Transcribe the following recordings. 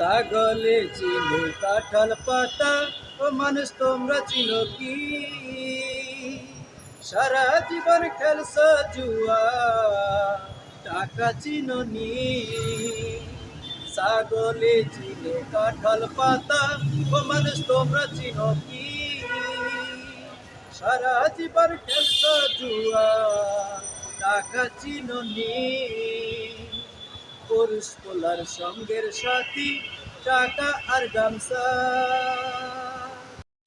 ছাগলে চিনে, কাঁঠাল পাতা, ও মানুষ তোমরা চিনো কি? সারা জীবন খেলছ জুয়া, টাকা চিননি ছাগলে চিনে, কাঁঠাল পাতা, ও মানুষ তোমরা চিনো কি? সারা জীবন খেলছ জুয়া, টাকা চিননি পুরুষ পোলার সঙ্গের সাথী টাকা আর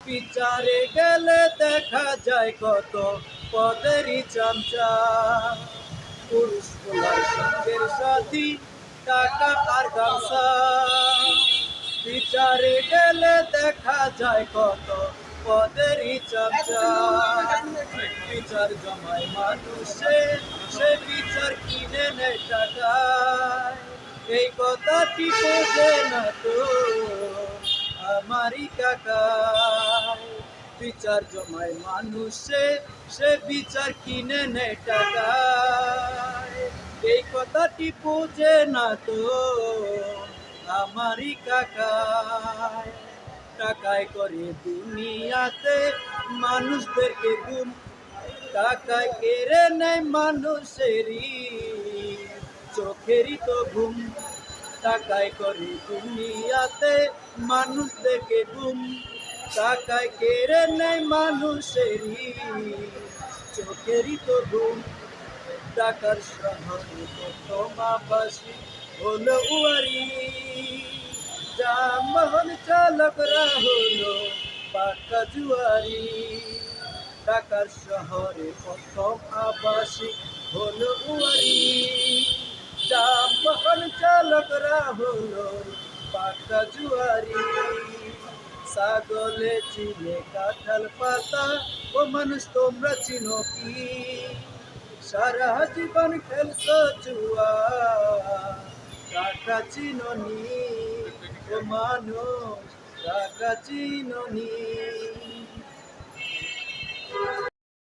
বিচারে গেলে দেখা যায় কত পদেরই চামচা। পুরুষ পোলার সঙ্গের সাথী টাকা আর বিচারে গেলে দেখা যায় কত পদেরই চামচা। বিচার জমায় মানুষে, সে বিচার কিনে নেয় টাকায় এই কথাটি বোঝে না তো? আমারই কাকায় বিচার জমায় মানুষে, সে বিচার কিনে নেয় টাকায়। এই কথাটি বোঝে না তো? আমারই কাকায়, টাকায় করে দুনিয়াতে মানুষদেরকে গুম, টাকায় কেড়ে নেয় মানুষেরই, চোখেরই তো ঘুম। টাকায় করে দুনিয়াতে মানুষদেরকে গুম টাকায় কেড়ে নেয় মানুষেরই, চোখেরই তো ঘুম। টাকার শহরে প্রথম আবাসী হলো উয়ারি। যানবাহন চালকরা হলো পাকা জুয়ারি। ঢাকার শহরে প্রথম আবাসিক হলো উয়ারি। হলো পাকা জুয়ারি। সাগলে চিনে কাঁঠাল পাতা, ও মানুষ তোমরা চিনো কি? সারা জীবন খেলছ জুয়া কাঁটা চিননি। ও মানুষ কাঁটা চিননি।